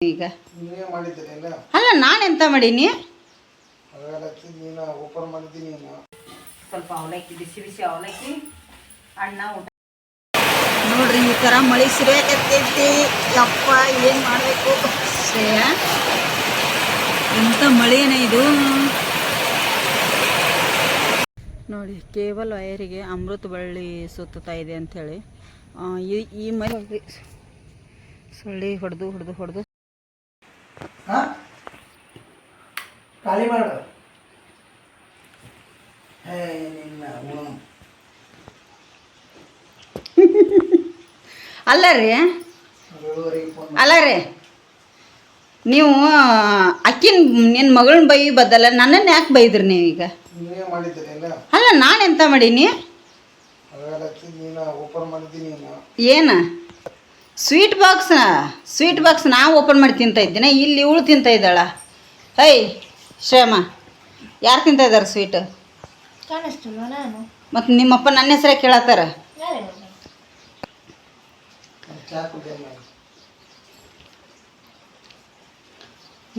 ಈಗ? ಅಲ್ಲ? ನಾನು ಎಂತ ಮಾಡೀನಿ ಸ್ವಲ್ಪ ಅವಲಕ್ಕಿ ಬಿಸಿ ಬಿಸಿ ಅವಲಕ್ಕಿ ಅಣ್ಣ ಊಟ. ನೋಡ್ರಿ ಈ ಥರ ಮಳೆ ಸಿರಿಯಾಕತ್ತೈತಿ. ಯಪ್ಪ ಏನು ಮಾಡಬೇಕು? ಶ್ರೇಯ ಎಂಥ ಮಳೆನೇ ಇದು? ನೋಡಿ ಕೇಬಲ್ ವಯರಿಗೆ ಅಮೃತ ಬಳ್ಳಿ ಸುತ್ತಾ ಇದೆ ಅಂಥೇಳಿ ಈ ಈ ಮಳೆ ಸೊಳ್ಳಿ ಹೊಡೆದು ಹೊಡೆದು ಹೊಡೆದು. ಖಾಲಿ ಮಾಡು. ಹೇ ನಿನ್ನ. ಅಲ್ಲ ರೀ. ಅಲ್ಲ ರೀ. ನೀವು ಅಕ್ಕಿನ ನಿನ್ನ ಮಗಳನ್ನ ಬೈ ಬದಲ ನನ್ನನ್ನು ಯಾಕೆ ಬೈದ್ರಿ ನೀವೀಗ ಎಂತ ಅಲ್ಲ? ಮಾಡೀನಿ? ಏನ ನೀನು ಓಪನ್ ಮಾಡಿದ್ದೀನಿ ಏನು? ಸ್ವೀಟ್ ಬಾಕ್ಸ್ ಸ್ವೀಟ್ ಬಾಕ್ಸ್ ನಾ ಓಪನ್ ಮಾಡಿ ತಿಂತಾ ಇದ್ದೀನಿ ಇಲ್ಲಿ ಇವಳು ತಿಂತಾ ಇದ್ದಾಳ. ಹೈ. ಶ್ರೇಮ ಯಾರು ತಿಂತ ಇದ್ದಾರೆ ಸ್ವೀಟ್ ಕಾಣಿಸ್ತಿಲ್ವ ನಾನು? ಮತ್ತು ನಿಮ್ಮಪ್ಪ ನನ್ನ ಹೆಸರೇ ಕೇಳತ್ತಾರ?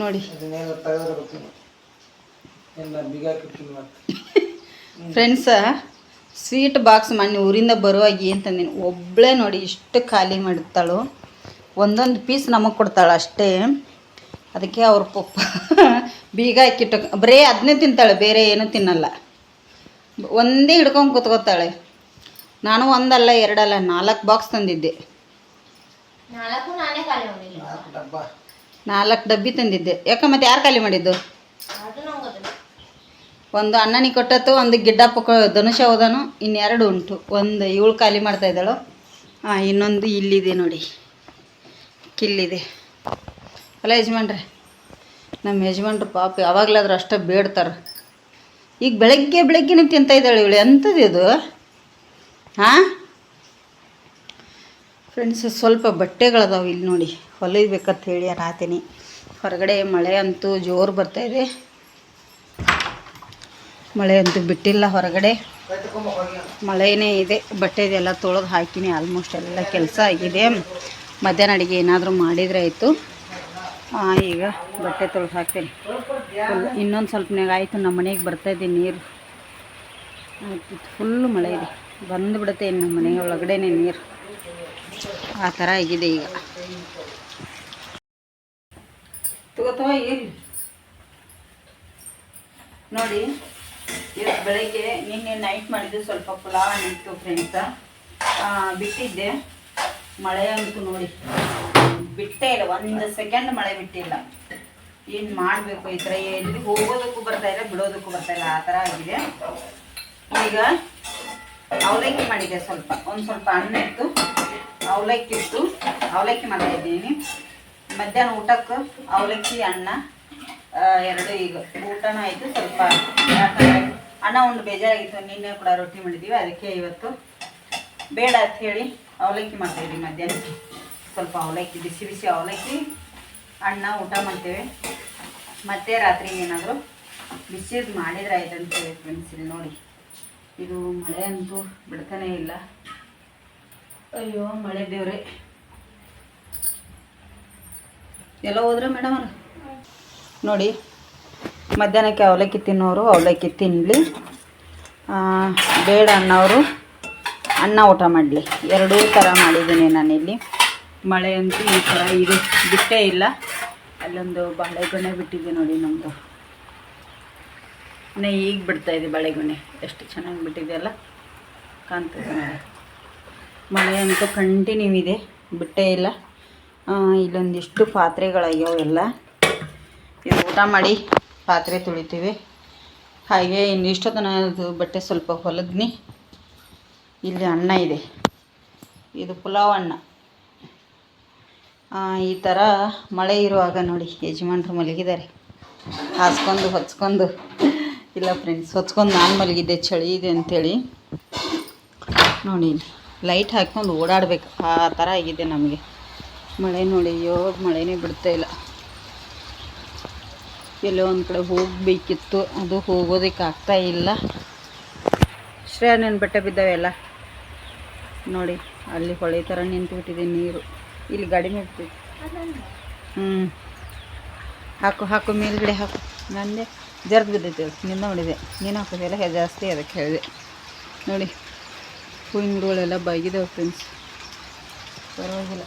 ನೋಡಿ. ಅದನ್ನೆಲ್ಲ ತೆಗೆದ್ರೆ ಬರ್ತೀನಿ ಎಲ್ಲ ಬಿಗ ಹಾಕಿರ್ತೀನಿ ಮತ್ತೆ ಫ್ರೆಂಡ್ಸ ಸ್ವೀಟ್ ಬಾಕ್ಸ್ ಮಾಡಿ ಊರಿಂದ ಬರುವಾಗ ಏನು ತಂದೀನಿ ಒಬ್ಬಳೇ ನೋಡಿ ಇಷ್ಟು ಖಾಲಿ ಮಾಡಿರ್ತಾಳು ಒಂದೊಂದು ಪೀಸ್ ನಮಗೆ ಕೊಡ್ತಾಳೆ ಅಷ್ಟೇ. ಅದಕ್ಕೆ ಅವ್ರ ಪಪ್ಪ ಬೀಗ ಹಾಕಿಟ್ಟು ಬರೀ ಅದನ್ನೇ ತಿಂತಾಳೆ ಬೇರೆ ಏನೂ ತಿನ್ನಲ್ಲ. ಒಂದೇ ಹಿಡ್ಕೊಂಡು ಕೂತ್ಕೋತಾಳೆ. ನಾನು ಒಂದಲ್ಲ ಎರಡಲ್ಲ ನಾಲ್ಕು ಬಾಕ್ಸ್ ತಂದಿದ್ದೆ. ನಾಲ್ಕು ಡಬ್ಬಿ. ತಂದಿದ್ದೆ. ಯಾಕೆ ಮತ್ತೆ ಯಾರು ಖಾಲಿ ಮಾಡಿದ್ದು? ಒಂದು ಅಣ್ಣನಿಗೆ ಕೊಟ್ಟತ್ತು ಒಂದು ಗಿಡ್ಡಪ್ಪ ಧನುಷ ಹೋದನು ಇನ್ನೆರಡು ಉಂಟು. ಒಂದು ಇವಳು ಖಾಲಿ ಮಾಡ್ತಾ ಇದ್ದಾಳು? ಹಾಂ ಇನ್ನೊಂದು ಇಲ್ಲಿದೆ ನೋಡಿ. ಕಿಲ್ಲಿದೆ. ಅಲ್ಲ ಯಜಮಾನ್ರೆ ನಮ್ಮ ಯಜಮಾನ್ರು ಪಾಪ ಯಾವಾಗಲಾದ್ರೂ ಅಷ್ಟೇ ಬೇಡ್ತಾರೆ. ಈಗ ಬೆಳಗ್ಗೆ ಬೆಳಗ್ಗೆನೇ ತಿಂತ ಇದ್ದಾಳೆ ಇವಳು. ಎಂಥದ್ದು ಇದು? ಹಾಂ? ಫ್ರೆಂಡ್ಸ್ ಸ್ವಲ್ಪ ಬಟ್ಟೆಗಳದಾವೆ ಇಲ್ಲಿ ನೋಡಿ. ಹೊಲಿಬೇಕಂತ ಹೇಳಿ ರಾತೀನಿ ಹೊರಗಡೆ ಮಳೆ ಅಂತೂ ಜೋರು ಬರ್ತಾಯಿದೆ ಮಳೆ ಅಂತೂ ಬಿಟ್ಟಿಲ್ಲ ಹೊರಗಡೆ. ಮಳೆನೇ ಇದೆ. ಬಟ್ಟೆದೆಲ್ಲ ತೊಳೆದು ಹಾಕಿನಿ. ಆಲ್ಮೋಸ್ಟ್ ಎಲ್ಲ ಕೆಲಸ ಆಗಿದೆ. ಮಧ್ಯಾಹ್ನ ಅಡುಗೆ ಏನಾದರೂ ಮಾಡಿದರೆ ಆಯಿತು. ಈಗ ಬಟ್ಟೆ ತೊಳೆದು ಹಾಕ್ತೀನಿ. ಇನ್ನೊಂದು ಸ್ವಲ್ಪನಾಗ ಆಯಿತು ನಮ್ಮ ಮನೆಗೆ ಬರ್ತಾಯಿದ್ದೀನಿ ನೀರು. ಫುಲ್ಲು ಮಳೆ ಇದೆ. ಬಂದುಬಿಡುತ್ತೆ ಇನ್ನು ನಮ್ಮ ಮನೆ ಒಳಗಡೆನೇ ನೀರು. ಆ ಥರ ಆಗಿದೆ ಈಗ. ತಗೋತವ ಏನು? ನೋಡಿ, ಇವತ್ತು ಬೆಳಗ್ಗೆ ನಿನ್ನೆ ನೈಟ್ ಮಾಡಿದ್ದು ಸ್ವಲ್ಪ ಪುಲಾವ್ ಇತ್ತು ಫ್ರೆಂಡ್ಸ ಬಿಟ್ಟಿದ್ದೆ. ಮಳೆ ಅಂತೂ ನೋಡಿ. ಬಿಟ್ಟೇ ಇಲ್ಲ, ಒಂದು ಸೆಕೆಂಡ್ ಮಳೆ ಬಿಟ್ಟಿಲ್ಲ. ಏನು ಮಾಡಬೇಕು ಈ ಥರ ಎಲ್ಲಿ ಹೋಗೋದಕ್ಕೂ ಬರ್ತಾ ಇಲ್ಲ, ಬಿಡೋದಕ್ಕೂ ಬರ್ತಾ ಇಲ್ಲ, ಆ ಥರ ಆಗಿದೆ. ಈಗ ಅವಲಕ್ಕಿ ಮಾಡಿದೆ ಸ್ವಲ್ಪ, ಒಂದು ಸ್ವಲ್ಪ ಅನ್ನ ಇತ್ತು ಅವಲಕ್ಕಿ ಇತ್ತು ಅವಲಕ್ಕಿ ಮಾಡ್ತಾ ಇದ್ದೀನಿ. ಮಧ್ಯಾಹ್ನ ಊಟಕ್ಕೆ ಅವಲಕ್ಕಿ, ಅನ್ನ ಎರಡು ಈಗ ಊಟನೂ ಆಯಿತು, ಸ್ವಲ್ಪ ಅಣ್ಣ ಒಂದು ಬೇಜಾರಾಗಿತ್ತು, ನಿನ್ನೆ ಕೂಡ ರೊಟ್ಟಿ ಮಾಡಿದ್ದೀವಿ, ಅದಕ್ಕೆ ಇವತ್ತು ಬೇಡ ಅಂತ ಹೇಳಿ ಅವಲಕ್ಕಿ ಮಾಡ್ತಾಯಿದ್ದೀವಿ ಮಧ್ಯಾಹ್ನಕ್ಕೆ. ಸ್ವಲ್ಪ ಅವಲಕ್ಕಿ ಬಿಸಿ ಬಿಸಿ ಅವಲಕ್ಕಿ ಅಣ್ಣ ಊಟ ಮಾಡ್ತೇವೆ. ಮತ್ತೆ ರಾತ್ರಿ ಏನಾದರೂ ಬಿಸಿದು ಮಾಡಿದ್ರೆ ಆಯ್ತಂತ ಫ್ರೆಂಡ್ಸ್ ಇಲ್ಲಿ ನೋಡಿ. ಇದು ಮಳೆ ಅಂತೂ ಬಿಡ್ತಾನೇ ಇಲ್ಲ. ಅಯ್ಯೋ, ಮಳೆ ದೇವ್ರೆ. ಎಲ್ಲ ಹೋದ್ರೆ ಮೇಡಮ್ ಅವ್ರು? ನೋಡಿ, ಮಧ್ಯಾಹ್ನಕ್ಕೆ ಅವಲಕ್ಕಿ ತಿನ್ನೋರು, ಅವಲಕ್ಕಿ ತಿನ್ನಲಿ ಬೇಡ ಅನ್ನೋರು ಅನ್ನ ಊಟ ಮಾಡಲಿ. ಎರಡೂ ಥರ ಮಾಡಿದ್ದೀನಿ ನಾನಿಲ್ಲಿ. ಮಳೆ ಅಂತೂ ಈ ಥರ ಇದು. ಬಿಟ್ಟೇ ಇಲ್ಲ. ಅಲ್ಲೊಂದು ಬಾಳೆಗೊನೆ ಬಿಟ್ಟಿದೆ ನೋಡಿ ನಮ್ಮದು ಇನ್ನು ಈಗ ಬಿಡ್ತಾ ಇದೆ ಬಾಳೆಗೊನೆ. ಎಷ್ಟು ಚೆನ್ನಾಗಿ ಬಿಟ್ಟಿದೆಯಲ್ಲ ಕಾಣ್ತದೆ ನೋಡಿ. ಮಳೆ ಅಂತೂ ಕಂಟಿನ್ಯೂ ಇದೆ. ಬಿಟ್ಟೇ ಇಲ್ಲ. ಇಲ್ಲೊಂದಿಷ್ಟು ಪಾತ್ರೆಗಳಾಗ್ಯಾವ ಎಲ್ಲ. ಇದು ಊಟ ಮಾಡಿ ಪಾತ್ರೆ ತುಳಿತೀವಿ. ಹಾಗೆ ಇನ್ನು ಅದು ಬಟ್ಟೆ ಸ್ವಲ್ಪ ಹೊಲದ್ನಿ. ಇಲ್ಲಿ ಅನ್ನ ಇದೆ. ಇದು ಪುಲಾವ್ ಅನ್ನ. ಈ ಥರ ಮಳೆ ಇರುವಾಗ ನೋಡಿ ಯಜಮಾನ್ರು ಮಲಗಿದ್ದಾರೆ. ಹಾಸ್ಕೊಂಡು ಹೊಚ್ಕೊಂಡು ಇಲ್ಲ ಫ್ರೆಂಡ್ಸ್ ಹೊಚ್ಕೊಂಡು ನಾನು ಮಲಗಿದ್ದೆ, ಚಳಿ ಇದೆ ಅಂಥೇಳಿ ನೋಡಿ ಲೈಟ್ ಹಾಕ್ಕೊಂಡು ಓಡಾಡಬೇಕು. ಆ ಥರ ಆಗಿದೆ ನಮಗೆ. ಮಳೆ ನೋಡಿ, ಅಯ್ಯೋ, ಮಳೆನೇ ಬಿಡ್ತಾ ಇಲ್ಲ. ಎಲ್ಲೋ ಒಂದು ಕಡೆ ಹೋಗಬೇಕಿತ್ತು. ಅದು ಹೋಗೋದಕ್ಕೆ ಆಗ್ತಾ ಇಲ್ಲ. ಶ್ರೇಯ ನನ್ನ ಬಟ್ಟೆ ಬಿದ್ದಾವೆಲ್ಲ ನೋಡಿ, ಅಲ್ಲಿ ಹೊಳೆ ಥರ ನಿಂತುಬಿಟ್ಟಿದೆ ನೀರು. ಇಲ್ಲಿ ಗಾಡಿ ಮೇಲೆ ಹ್ಞೂ ಹಾಕು ಹಾಕು, ಮೇಲ್ಗಡೆ ಹಾಕು. ನಂದೆ ಜರ್ದು ಬಿದ್ದೈತೆ ಅದು. ನಿನ್ನ ನೋಡಿದೆ. ನೀನು ಹಾಕೋದೆಲ್ಲ ಜಾಸ್ತಿ ಅದಕ್ಕೆ ಹೇಳಿದೆ. ನೋಡಿ ಹೂವಿನ ಗಿಡಗಳೆಲ್ಲ ಫ್ರೆಂಡ್ಸ್ ಪರವಾಗಿಲ್ಲ.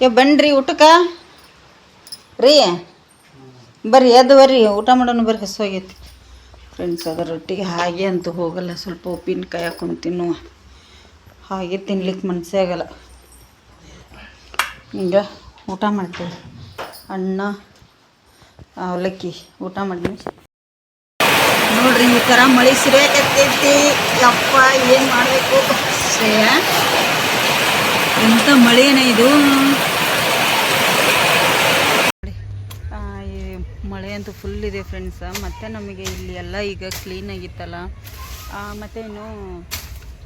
ಏ, ಬನ್ರಿ ಊಟಕ್ಕೆ. ರೀ, ಬರ್ರಿ ಅದು ಬರ್ರಿ. ಊಟ ಮಾಡೋಣ ಬರ್ರಿ ಹಸುವಾಗೈತಿ ಫ್ರೆಂಡ್ಸ್ ಅದರ ರೊಟ್ಟಿಗೆ ಹಾಗೆ ಅಂತೂ ಹೋಗಲ್ಲ. ಸ್ವಲ್ಪ ಉಪ್ಪಿನಕಾಯಿ ಹಾಕೊಂಡು ತಿನ್ನುವ. ಹಾಗೆ ತಿನ್ಲಿಕ್ಕೆ ಮನಸ್ಸೇ ಆಗಲ್ಲ. ಈಗ ಊಟ ಮಾಡ್ತೀವಿ. ಅನ್ನ ಅವಲಕ್ಕಿ ಊಟ ಮಾಡಿದ್ವಿ ನೋಡ್ರಿ ಈ ಥರ ಮಳೆ ಸಿರಿಯಾಕತ್ತೈತಿ ಯಪ್ಪ ಏನು ಮಾಡಬೇಕು ಶ್ರೇಯ ಎಂಥ ಮಳೆನೇ ಇದು? ಈ ಮಳೆ ಅಂತೂ ಫುಲ್ ಇದೆ ಫ್ರೆಂಡ್ಸ್ ಮತ್ತು ನಮಗೆ ಇಲ್ಲಿ ಎಲ್ಲ ಈಗ ಕ್ಲೀನ್ ಆಗಿತ್ತಲ್ಲ. ಆ, ಮತ್ತು ಇನ್ನು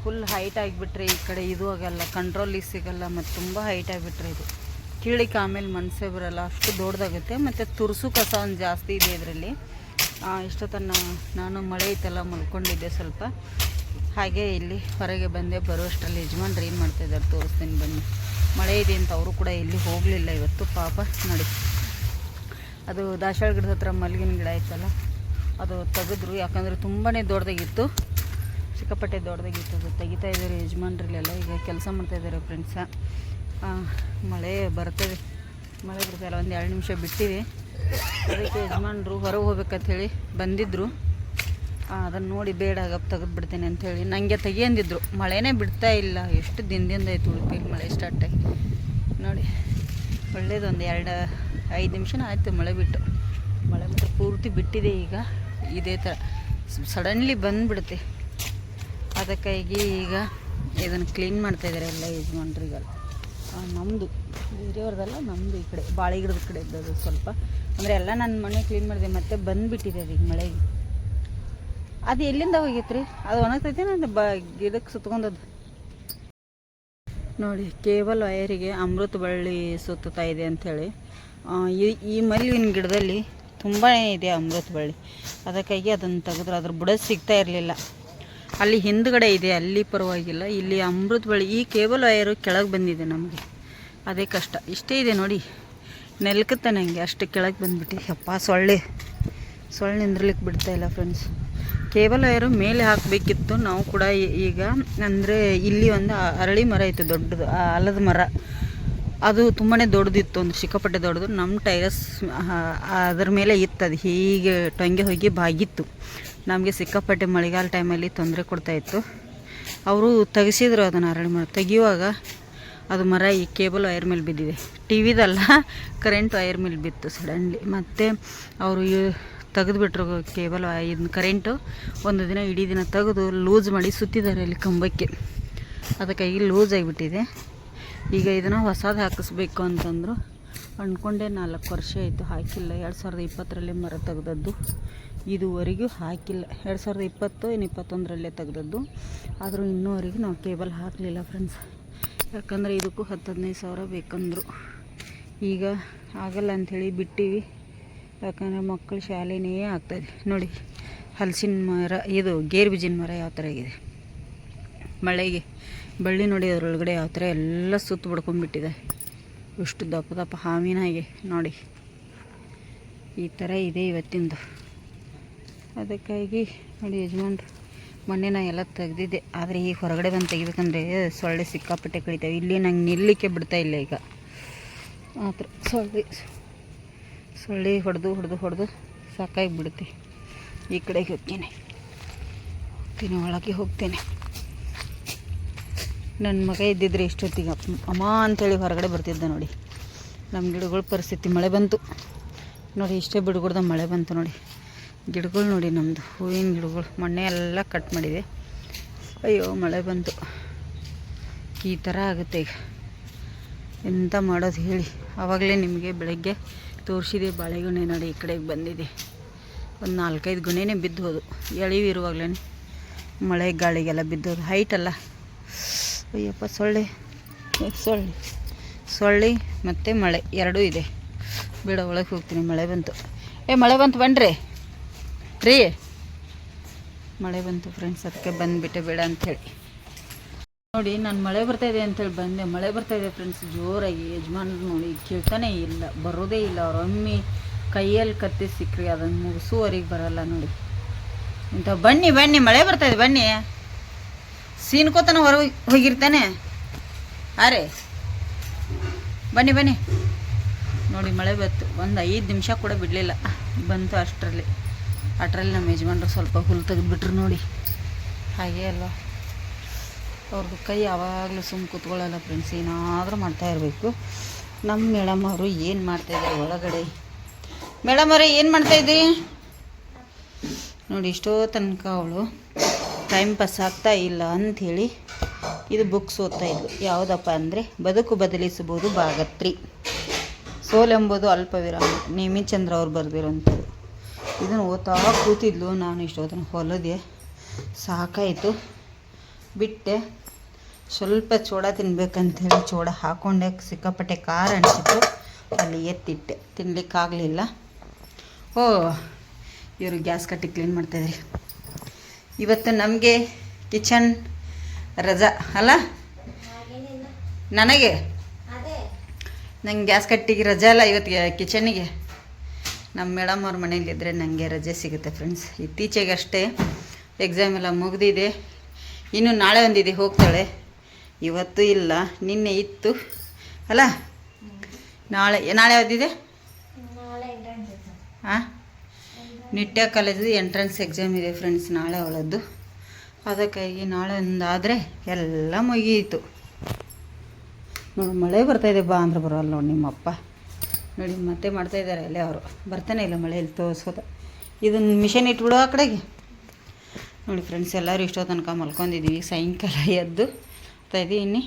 ಫುಲ್ ಹೈಟ್ ಆಗಿಬಿಟ್ರೆ ಈ ಕಡೆ ಇದು ಆಗಲ್ಲ ಕಂಟ್ರೋಲಿಗೆ ಸಿಗಲ್ಲ ಮತ್ತು ತುಂಬ ಹೈಟ್ ಆಗಿಬಿಟ್ರೆ ಇದು. ಕೀಳಿಕ್ಕೆ ಆಮೇಲೆ ಮನಸ್ಸೇ ಬರಲ್ಲ, ಅಷ್ಟು ದೊಡ್ಡದಾಗುತ್ತೆ. ಮತ್ತು ತುರ್ಸು ಕಸ ಒಂದು ಜಾಸ್ತಿ ಇದೆ ಇದರಲ್ಲಿ. ಇಷ್ಟೊತ್ತನ ನಾನು ಮಳೆ ಐತೆಲ್ಲ, ಮಲ್ಕೊಂಡಿದ್ದೆ ಸ್ವಲ್ಪ. ಹಾಗೆ ಇಲ್ಲಿ ಹೊರಗೆ ಬಂದೆ ಬರುವಷ್ಟರಲ್ಲಿ ಯಜಮಾನ್ರು ಏನು ಮಾಡ್ತಾಯಿದ್ದಾರೆ ತೋರಿಸ್ತೀನಿ ಬನ್ನಿ. ಮಳೆ ಇದೆ ಅಂತ ಅವರು ಕೂಡ ಇಲ್ಲಿ ಹೋಗಲಿಲ್ಲ ಇವತ್ತು, ಪಾಪ ನೋಡಿ. ಅದು ದಾಸವಾಳ ಗಿಡದ ಹತ್ರ ಮಲ್ಲಿಗಿನ ಗಿಡ ಐತಲ್ಲ, ಅದು ತೆಗೆದ್ರು. ಯಾಕಂದರೆ ತುಂಬಾ ದೊಡ್ಡದಾಗಿತ್ತು. ಸಿಕ್ಕಾಪಟ್ಟೆ ದೊಡ್ಡದಾಗಿತ್ತು ತೆಗಿತಾ ಇದ್ದಾರೆ ಯಜಮಾನ್ರಲ್ಲೆಲ್ಲ, ಈಗ ಕೆಲಸ ಮಾಡ್ತಾ ಇದ್ದಾರೆ ಫ್ರೆಂಡ್ಸ ಮಳೆ ಬರ್ತದೆ. ಮಳೆ ಬರ್ತಾಯಿಲ್ಲ ಒಂದು ಎರಡು ನಿಮಿಷ ಬಿಟ್ಟಿವಿ ಅದಕ್ಕೆ ಯಜಮಾನ್ರು ಹೊರಗೆ ಹೋಗ್ಬೇಕಂತ ಹೇಳಿ ಬಂದಿದ್ದರು ಅದನ್ನು ನೋಡಿ ಬೇಡ, ಗಪ್ ತೆಗೆದು ಬಿಡ್ತೇನೆ ಅಂಥೇಳಿ ನನಗೆ ತೆಗಿ ಅಂದಿದ್ರು. ಮಳೆನೇ ಬಿಡ್ತಾ ಇಲ್ಲ. ಎಷ್ಟು ದಿನದಿಂದ ಆಯಿತು ಉಡುಪಿಗೆ ಮಳೆ ಸ್ಟಾರ್ಟ್ ಆಗಿ. ನೋಡಿ ಒಳ್ಳೇದೊಂದು ಎರಡು, ಐದು ನಿಮಿಷನ ಆಯಿತು ಮಳೆ ಬಿಟ್ಟು. ಮಳೆ ಮಾತ್ರ ಪೂರ್ತಿ ಬಿಟ್ಟಿದೆ ಈಗ. ಇದೇ ಥರ ಸಡನ್ಲಿ ಬಂದುಬಿಡುತ್ತೆ. ಅದಕ್ಕಾಗಿ ಈಗ ಇದನ್ನು ಕ್ಲೀನ್ ಮಾಡ್ತಾ ಇದ್ದಾರೆ ಎಲ್ಲ ಯಜಮಾನ್ರಿಗೆಲ್ಲ. ನಮ್ಮದು ಬೇರೆಯವ್ರದ್ದೆಲ್ಲ ನಮ್ಮದು ಈ ಕಡೆ. ಬಾಳೆ ಗಿಡದ ಕಡೆ ಇದ್ದದು ಸ್ವಲ್ಪ. ಅಂದರೆ ಎಲ್ಲ ನನ್ನ ಮನೆ ಕ್ಲೀನ್ ಮಾಡಿದೆ, ಮತ್ತೆ ಬಂದುಬಿಟ್ಟಿದೆ ಈಗ ಮಳೆಗೆ ಅದು ಎಲ್ಲಿಂದ ಹೋಗೈತ್ರಿ? ಅದು ಒಣಗ್ತೈತೆ ನಾನು ಬ, ಗಿಡಕ್ಕೆ ಸುತ್ಕೊಂಡದ್ದು? ನೋಡಿ ಕೇಬಲ್ ವಯರಿಗೆ ಅಮೃತ ಬಳ್ಳಿ ಸುತ್ತುತ್ತಾ ಇದೆ ಅಂಥೇಳಿ. ಈ ಈ ಮಲ್ಲಿನ ಗಿಡದಲ್ಲಿ ತುಂಬಾ ಇದೆ ಅಮೃತ ಬಳ್ಳಿ. ಅದಕ್ಕಾಗಿ ಅದನ್ನು ತೆಗೆದ್ರೆ ಅದ್ರ ಬುಡ ಸಿಗ್ತಾ ಇರಲಿಲ್ಲ. ಅಲ್ಲಿ ಹಿಂದ್ಗಡೆ ಇದೆ, ಅಲ್ಲಿ ಪರವಾಗಿಲ್ಲ. ಇಲ್ಲಿ ಅಮೃತ ಬಳಿ ಈ ಕೇಬಲ್ ವೈರು ಕೆಳಗೆ ಬಂದಿದೆ ನಮಗೆ. ಅದೇ ಕಷ್ಟ. ಇಷ್ಟೇ ಇದೆ ನೋಡಿ. ನೆಲ್ಕತ್ತೆ ನನಗೆ ಅಷ್ಟು ಕೆಳಗೆ ಬಂದುಬಿಟ್ಟು. ಅಪ್ಪ ಸೊಳ್ಳೆ. ಸೊಳ್ಳೆ ನಿಂದ್ರಲಿಕ್ಕೆ ಬಿಡ್ತಾ ಇಲ್ಲ ಫ್ರೆಂಡ್ಸ್ ಕೇಬಲ್ ವೈರು ಮೇಲೆ ಹಾಕಬೇಕಿತ್ತು. ನಾವು ಕೂಡ ಈಗ ಅಂದರೆ ಇಲ್ಲಿ ಒಂದು ಅರಳಿ ಮರ ಇತ್ತು, ದೊಡ್ಡದು. ಆ ಆಲದ ಮರ. ಅದು ತುಂಬಾ ದೊಡ್ಡದಿತ್ತು. ಒಂದು ಸಿಕ್ಕಾಪಟ್ಟೆ ದೊಡ್ಡದು. ನಮ್ಮ ಟೈರಸ್ ಅದ್ರ ಮೇಲೆ ಇತ್ತು. ಅದು ಹೀಗೆ ಟೊಂಗೆ ಹೋಗಿ ಬಾಗಿತ್ತು. ನಮಗೆ ಸಿಕ್ಕಾಪಟ್ಟೆ ಮಳೆಗಾಲ ಟೈಮಲ್ಲಿ ತೊಂದರೆ ಕೊಡ್ತಾಯಿತ್ತು ಅವರು ತೆಗೆಸಿದ್ರು ಅದನ್ನು ಅರಳಿ ಮರ ತೆಗೆಯುವಾಗ ಅದು ಮರ ಈ ಕೇಬಲ್ ವೈರ್ ಮೇಲೆ ಬಿದ್ದಿದೆ. ಟಿ ವಿದಲ್ಲ ಕರೆಂಟ್ ವೈರ್ ಮೇಲೆ ಬಿತ್ತು ಸಡನ್ಲಿ ಮತ್ತು ಅವರು ತೆಗೆದುಬಿಟ್ರು ಕೇಬಲ್ ಇದನ್ನ ಕರೆಂಟು. ಒಂದು ದಿನ ಇಡೀ ದಿನ ತೆಗೆದು ಲೂಸ್ ಮಾಡಿ ಸುತ್ತಿದ್ದಾರೆ ಅಲ್ಲಿ ಕಂಬಕ್ಕೆ. ಅದಕ್ಕಾಗಿ ಲೂಸ್ ಆಗಿಬಿಟ್ಟಿದೆ. ಈಗ ಇದನ್ನು ಹೊಸದು ಹಾಕಿಸ್ಬೇಕು ಅಂತಂದರು ಅಂದ್ಕೊಂಡೆ ನಾಲ್ಕು ವರ್ಷ ಆಯಿತು, ಹಾಕಿಲ್ಲ. ಎರಡು ಸಾವಿರದ ಇಪ್ಪತ್ತರಲ್ಲೇ ಮರ ತೆಗ್ದದ್ದು. ಇದುವರೆಗೂ ಹಾಕಿಲ್ಲ. ಎರಡು ಸಾವಿರದ ಇಪ್ಪತ್ತು ಏನು ಇಪ್ಪತ್ತೊಂದರಲ್ಲೇ ತೆಗ್ದದ್ದು. ಆದರೂ ಇನ್ನೂವರೆಗೂ ನಾವು ಕೇಬಲ್ ಹಾಕಲಿಲ್ಲ ಫ್ರೆಂಡ್ಸ್ ಯಾಕಂದರೆ ಇದಕ್ಕೂ ಹತ್ತು ಹದಿನೈದು ಸಾವಿರ ಬೇಕಂದರು. ಈಗ ಆಗಲ್ಲ ಅಂಥೇಳಿ ಬಿಟ್ಟಿವಿ. ಯಾಕಂದರೆ ಮಕ್ಕಳು ಶಾಲೆನೇ ಆಗ್ತಾಯಿದೆ ನೋಡಿ, ಹಲಸಿನ ಮರ, ಇದು ಗೇರು ಬೀಜಿನ ಮರ ಯಾವ ಥರ ಆಗಿದೆ? ಮಳೆಗೆ, ಬಳ್ಳಿ ನೋಡಿ ಅದರೊಳಗಡೆ ಯಾವ ಥರ ಎಲ್ಲ ಸುತ್ತು ಬಿಡ್ಕೊಂಡ್ಬಿಟ್ಟಿದೆ. ಎಷ್ಟು ದಪ್ಪ ದಪ್ಪ ಹಾವಿನ ಹಾಗೆ, ನೋಡಿ. ಈ ಥರ ಇದೆ ಇವತ್ತಿಂದು. ಅದಕ್ಕಾಗಿ ನೋಡಿ ಯಜಮಾನ್ರು, ಮೊನ್ನೆ ನಾನು ಎಲ್ಲ ತೆಗೆದಿದ್ದೆ. ಆದರೆ ಈಗ ಹೊರಗಡೆ ಬಂದು ತೆಗಿಬೇಕಂದ್ರೆ ಸೊಳ್ಳೆ ಸಿಕ್ಕಾಪಟ್ಟೆ ಕಡಿತಾವೆ ಇಲ್ಲಿ ನಂಗೆ ನಿಲ್ಲಕ್ಕೆ ಬಿಡ್ತಾ ಇಲ್ಲ ಈಗ. ಮಾತ್ರ ಸೊಳ್ಳೆ ಸೊಳ್ಳೆ ಹೊಡೆದು ಹೊಡೆದು ಹೊಡೆದು ಸಾಕಾಗಿ ಬಿಡುತ್ತೆ ಈ ಕಡೆಗೆ ಹೋಗ್ತೀನಿ. ಹೋಗ್ತೀನಿ, ಒಳಗೆ ಹೋಗ್ತೇನೆ. ನನ್ನ ಮಗ ಇದ್ದಿದ್ರೆ ಇಷ್ಟೊತ್ತಿಗೆ ಅಮ್ಮ ಅಂತೇಳಿ ಹೊರಗಡೆ ಬರ್ತಿದ್ದ ನೋಡಿ. ನಮ್ಮ ಗಿಡಗಳ ಪರಿಸ್ಥಿತಿ ಮಳೆ ಬಂತು. ನೋಡಿ, ಇಷ್ಟೇ ಬಿಡುಗಡ್ದ ಮಳೆ ಬಂತು ನೋಡಿ. ಗಿಡಗಳು ನೋಡಿ ನಮ್ಮದು ಹೂವಿನ ಗಿಡಗಳು ಮೊನ್ನೆ ಎಲ್ಲ ಕಟ್ ಮಾಡಿದೆ. ಅಯ್ಯೋ, ಮಳೆ ಬಂತು. ಈ ಥರ ಆಗುತ್ತೆ ಈಗ. ಎಂತ ಮಾಡೋದು ಹೇಳಿ. ಆವಾಗಲೇ ನಿಮಗೆ ಬೆಳಗ್ಗೆ ತೋರಿಸಿದೆ, ಬಾಳೆಗೊನೆ ನೋಡಿ, ಈ ಕಡೆಗೆ ಬಂದಿದೆ. ಒಂದು ನಾಲ್ಕೈದು ಗೊನೆನೇ ಬಿದ್ದು ಹೋದು ಎಳಿವು ಇರುವಾಗಲೇ ಮಳೆ ಗಾಳಿಗೆಲ್ಲ ಬಿದ್ದೋದು. ಹೈಟ್ ಅಲ್ಲ. ಅಯ್ಯಪ್ಪ ಸೊಳ್ಳೆ. ಸೊಳ್ಳೆ. ಸೊಳ್ಳೆ ಮತ್ತು ಮಳೆ ಎರಡೂ ಇದೆ. ಬೇಡ ಒಳಗೆ ಹೋಗ್ತೀನಿ ಮಳೆ ಬಂತು. ಏ ಮಳೆ ಬಂತು ಬನ್ರಿ. ರೀ. ಮಳೆ ಬಂತು ಫ್ರೆಂಡ್ಸ್ ಅದಕ್ಕೆ ಬಂದುಬಿಟ್ಟೆ ಬೇಡ ಅಂಥೇಳಿ. ನೋಡಿ ನಾನು ಮಳೆ ಬರ್ತಾಯಿದೆ ಅಂತೇಳಿ ಬಂದೆ. ಮಳೆ ಬರ್ತಾಯಿದೆ ಫ್ರೆಂಡ್ಸ್ ಜೋರಾಗಿ. ಯಜಮಾನ್ರು ನೋಡಿ ಕೇಳ್ತಾನೆ ಇಲ್ಲ ಬರೋದೇ ಇಲ್ಲ. ಅವ್ರ ಅಮ್ಮಿ ಕೈಯಲ್ಲಿ ಕತ್ತಿ ಸಿಕ್ಕ್ರಿ ಅದನ್ನು ಮುಗಿಸುವರಿಗೆ ಬರಲ್ಲ ನೋಡಿ. ಇಂಥ ಬನ್ನಿ ಬನ್ನಿ ಮಳೆ ಬರ್ತಾಯಿದೆ ಬನ್ನಿ. ಸೀನ್ಕೋತನ ಹೊರ ಹೋಗಿರ್ತಾನೆ? ಅರೆ ಬನ್ನಿ ಬನ್ನಿ. ನೋಡಿ, ಮಳೆ ಬತ್ತು ಒಂದು ಐದು ನಿಮಿಷ ಕೂಡ ಬಿಡಲಿಲ್ಲ. ಬಂತು ಅಷ್ಟರಲ್ಲಿ. ಅಷ್ಟರಲ್ಲಿ ನಮ್ಮ ಯಜಮಾನ್ರು ಸ್ವಲ್ಪ ಹುಲ್ಲು ತೆಗೆದುಬಿಟ್ರು ನೋಡಿ. ಹಾಗೆ ಅಲ್ವ? ಅವ್ರದ್ದು ಕೈ ಯಾವಾಗಲೂ ಸುಮ್ಮ ಕೂತ್ಕೊಳ್ಳಲ್ಲ ಫ್ರೆಂಡ್ಸ್ ಏನಾದರೂ ಮಾಡ್ತಾ ಇರಬೇಕು. ನಮ್ಮ ಮೇಡಮ್ ಅವರು ಏನು ಮಾಡ್ತಾ ಇದ್ದಾರೆ ಒಳಗಡೆ? ಮೇಡಮ್ ಅವರೇ, ಏನು ಮಾಡ್ತಾಯಿದ್ರಿ ನೋಡಿ, ಇಷ್ಟೋ ತನಕ ಅವಳು ಟೈಮ್ ಪಾಸ್ ಆಗ್ತಾ ಇಲ್ಲ ಅಂಥೇಳಿ ಇದು ಬುಕ್ಸ್ ಓದ್ತಾ ಇದ್ಲು ಯಾವುದಪ್ಪ ಅಂದರೆ ಬದುಕು ಬದಲಿಸಬಹುದು ಭಾಗತ್ರಿ. ಸೋಲೆಂಬುದು ಅಲ್ಪ ವಿರಾಮ ನೇಮಿಚಂದ್ರ ಅವ್ರು ಬರೆದಿರೋಂಥದ್ದು. ಇದನ್ನು ಓದ್ತಾ ಕೂತಿದ್ಲು ನಾನು ಇಷ್ಟೊತ್ತನ ಹೊಲದೆ ಸಾಕಾಯಿತು. ಬಿಟ್ಟೆ. ಸ್ವಲ್ಪ ಚೋಡ ತಿನ್ಬೇಕಂಥೇಳಿ ಚೋಡ ಹಾಕೊಂಡೆ. ಸಿಕ್ಕಾಪಟ್ಟೆ ಖಾರ ಅನಿಸಿತ್ತು. ಅಲ್ಲಿ ಎತ್ತಿಟ್ಟೆ. ತಿನ್ಲಿಕ್ಕಾಗಲಿಲ್ಲ. ಓ, ಇವರು ಗ್ಯಾಸ್ ಕಟ್ಟಿ ಕ್ಲೀನ್ ಮಾಡ್ತಾಯಿದ್ರಿ ಇವತ್ತು ನಮಗೆ ಕಿಚನ್ ರಜಾ ಅಲ್ಲ? ನನಗೆ? ನಂಗೆ ಗ್ಯಾಸ್ ಕಟ್ಟಿಗೆ ರಜೆ ಅಲ್ಲ ಇವತ್ತಿಗೆ ಕಿಚನಿಗೆ ನಮ್ಮ ಮೇಡಮ್ ಅವ್ರ ಮನೇಲಿದ್ದರೆ ನನಗೆ ರಜೆ ಸಿಗುತ್ತೆ ಫ್ರೆಂಡ್ಸ್. ಇತ್ತೀಚೆಗೆ ಅಷ್ಟೇ ಎಕ್ಸಾಮ್ ಎಲ್ಲ ಮುಗಿದಿದೆ. ಇನ್ನು ನಾಳೆ ಒಂದಿದೆ ಹೋಗ್ತಾಳೆ. ಇವತ್ತು ಇಲ್ಲ ನಿನ್ನೆ ಇತ್ತು. ಅಲ್ಲ? ನಾಳೆ ನಾಳೆ ಎಕ್ಸಾಮ್. ಹಾಂ ನಿಟ್ಯ ಕಾಲೇಜು ಎಂಟ್ರೆನ್ಸ್ ಎಕ್ಸಾಮ್ ಇದೆ ಫ್ರೆಂಡ್ಸ್ ನಾಳೆ ಅವಳದ್ದು. ಅದಕ್ಕಾಗಿ ನಾಳೆ ಒಂದಾದರೆ ಎಲ್ಲ ಮುಗಿಯಿತು. ನೋಡಿ, ಮಳೆ ಬರ್ತಾಯಿದೆ ಬಾ ಅಂದ್ರೆ ಬರೋಲ್ಲ ನೋಡಿ ನಿಮ್ಮಪ್ಪ. ನೋಡಿ, ಮತ್ತೆ ಮಾಡ್ತಾ ಇದ್ದಾರೆ ಅಲ್ಲೇ ಅವರು. ಬರ್ತಾನೆ ಇಲ್ಲ ಮಳೆಯಲ್ಲಿ ತೋರಿಸೋದ ಇದನ್ನು ಮಿಷನ್ ಇಟ್ಬಿಡೋ ಆ ಕಡೆಗೆ. ನೋಡಿ ಫ್ರೆಂಡ್ಸ್ ಎಲ್ಲರೂ ಇಷ್ಟೋ ತನಕ ಮಲ್ಕೊಂಡಿದ್ದೀವಿ ಸಾಯಂಕಾಲ ಎದ್ದು ಇದ್ದೀನಿ